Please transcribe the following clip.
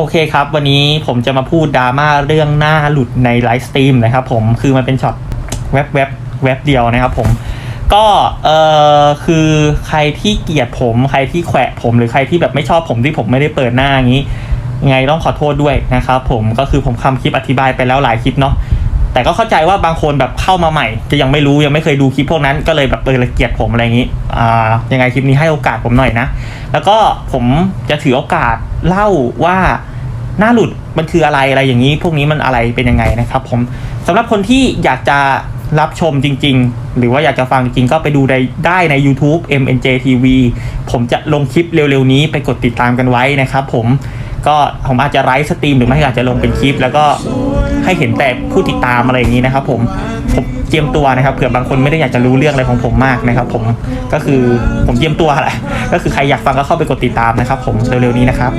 โอเคครับ วันนี้ผมจะมาพูดดราม่าเรื่องหน้าหลุดในไลฟ์สตรีมนะครับผมคือมันเป็นช็อตแวบๆแวบเดียวนะครับผมก็เออคือใครที่เกลียดผม ใครที่แขวะผมหรือใครที่แบบไม่ชอบผมที่ผมไม่ได้เปิดหน้าอย่างนี้ยังไงต้องขอโทษด้วยนะครับผมก็คือผมทำคลิปอธิบายไปแล้วหลายคลิปเนาะแต่ก็เข้าใจว่าบางคนแบบเข้ามาใหม่ จะยังไม่รู้ยังไม่เคยดูคลิปพวกนั้นก็เลยแบบเออเลยเกลียดผมอะไรอย่างนี้อ่ายังไงคลิปนี้ให้โอกาสผมหน่อยนะ แล้วก็ผมจะถือโอกาสเล่าว่า หน้าหลุดมันคืออะไรอะไรอย่างนี้ พวกนี้มันอะไรเป็นยังไงนะครับ ผมสำหรับคนที่อยากจะรับชมจริง ๆ หรือว่าอยากจะฟังจริงก็ไปดูได้ได้ใน YouTube MNJ TV ผมจะลงคลิปเร็วๆนี้ไปกดติดตามกันไว้นะครับ ผมก็ผมอาจจะไลฟ์สตรีมหรือไม่ก็อาจจะลงเป็นคลิป แล้วก็ให้เห็นแต่ผู้ติดตามอะไรอย่างนี้นะครับ ผมผมเจียมตัวนะครับเผื่อบางคนไม่ได้อยากจะรู้เรื่องอะไรของผมมากนะครับ ผมก็คือผมเจียมตัวแหละก็คือใครอยากฟังก็เข้าไปกดติดตามนะครับ ผมเร็วๆนี้นะครับ